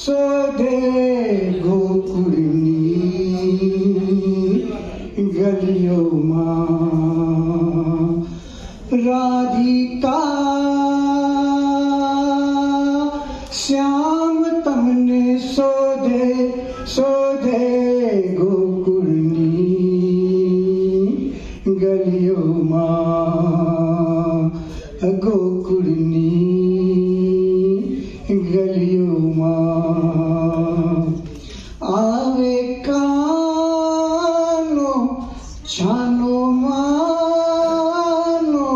सोधे गोकुर्णी गली मां राधिका श्याम तमने सोधे सोधे गोकुर्णी गली मां जानो मानो,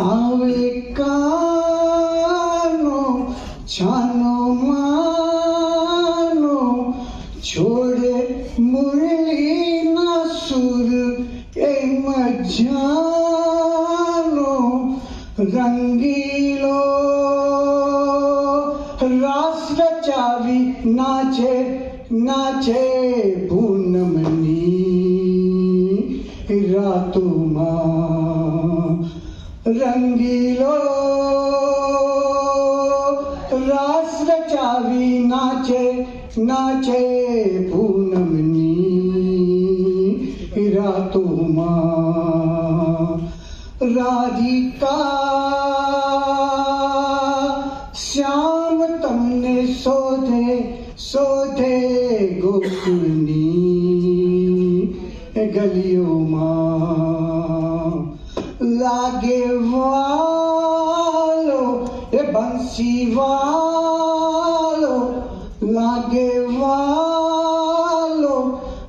आवे कानो जानो मानो, छोड़े मुरली ना सुर मजानो रंगीलो, रास रचावी, नाचे नाचे पूनमनी रंगीलो। रास रचावी नाचे नाचे पूनमनी। राधिका। श्याम तमने सोधे सोधे गोकुलनी। गलियों लागे वालो, ए बंसी वालो, लागे वालो,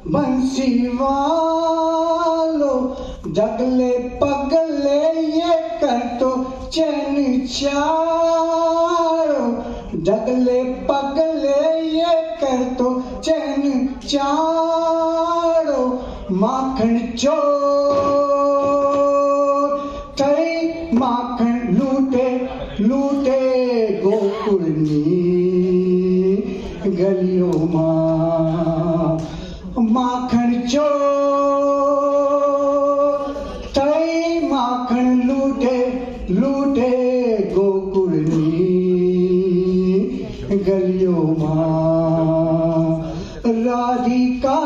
बंसी वालो, जगले पगले ये कर तो चैन चारो, जगले पगले ये कर तो चैन चार। माखन चोर। कई माखन लूटे लूटे गोकुलनी गलियों माँ, माखन चोर। कई माखन लूटे लूटे गोकुलनी गलियों माँ, राधिका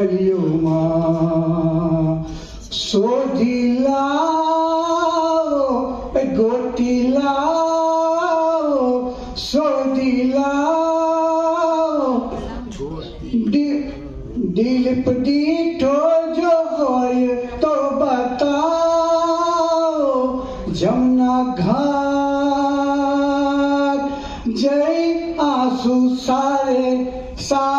करियो माँ गोटी लाओ दिल जो तो बताओ जमुना जय आँसू सारे सारे